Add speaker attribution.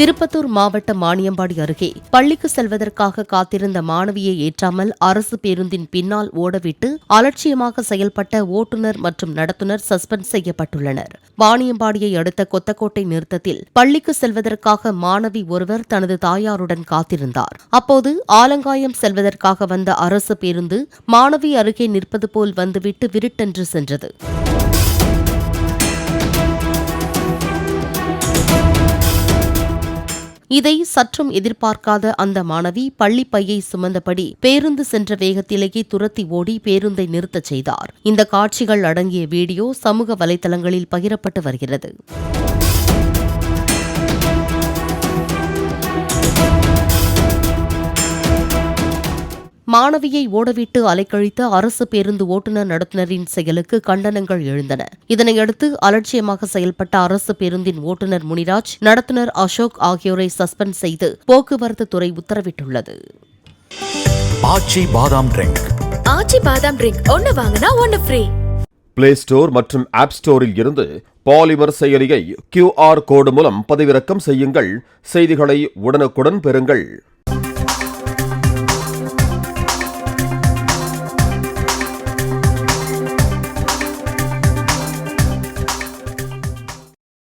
Speaker 1: திருப்பத்தூர் மாவட்ட மானியம்பாடி அருகே பள்ளிக்கு செல்வதற்காக காத்திருந்த மாணவியை ஏற்றாமல் அரசு பேருந்தின் பின்னால் ஓடவிட்டு அலட்சியமாக செயல்பட்ட ஓட்டுநர் மற்றும் நடத்துனர் சஸ்பெண்ட் செய்யப்பட்டுள்ளனர். வாணியம்பாடியை அடுத்த கொத்தக்கோட்டை நிறுத்தத்தில் பள்ளிக்கு செல்வதற்காக மாணவி ஒருவர் தனது தாயாருடன் காத்திருந்தார். அப்போது ஆலங்காயம் செல்வதற்காக வந்த அரசு பேருந்து மாணவி அருகே நிற்பது போல் வந்துவிட்டு விருட்டென்று சென்றது. இதை சற்றும் எதிர்பார்க்காத அந்த மாணவி பள்ளிப்பையை சுமந்தபடி பேருந்து சென்ற வேகத்திலேயே துரத்தி ஓடி பேருந்தை நிறுத்தச் செய்தார். இந்த காட்சிகள் அடங்கிய வீடியோ சமூக வலைதளங்களில் பகிரப்பட்டு வருகிறது. மாணவியை ஓடவிட்டு அலைக்கழித்த அரசு பேருந்து ஓட்டுநர் நடத்துனரின் செயலுக்கு கண்டனங்கள் எழுந்தன. இதனையடுத்து அலட்சியமாக செயல்பட்ட அரசு பேருந்தின் ஓட்டுநர் முனிராஜ் நடத்துனர் அசோக் ஆகியோரை சஸ்பெண்ட் செய்து போக்குவரத்து துறை உத்தரவிட்டுள்ளது.
Speaker 2: ஆச்சி பாதாம் ட்ரிங்க்.
Speaker 3: ஆச்சி பாதாம் ட்ரிங்க். ஒன்னு வாங்கினா ஒன்னு ஃப்ரீ.
Speaker 4: பிளே ஸ்டோர் மற்றும் ஆப் ஸ்டோரில் இருந்து பாலிமர் செயலியை கியூஆர் கோடு மூலம் பதிவிறக்கம் செய்யுங்கள். செய்திகளை உடனுக்குடன் பெறுங்கள்.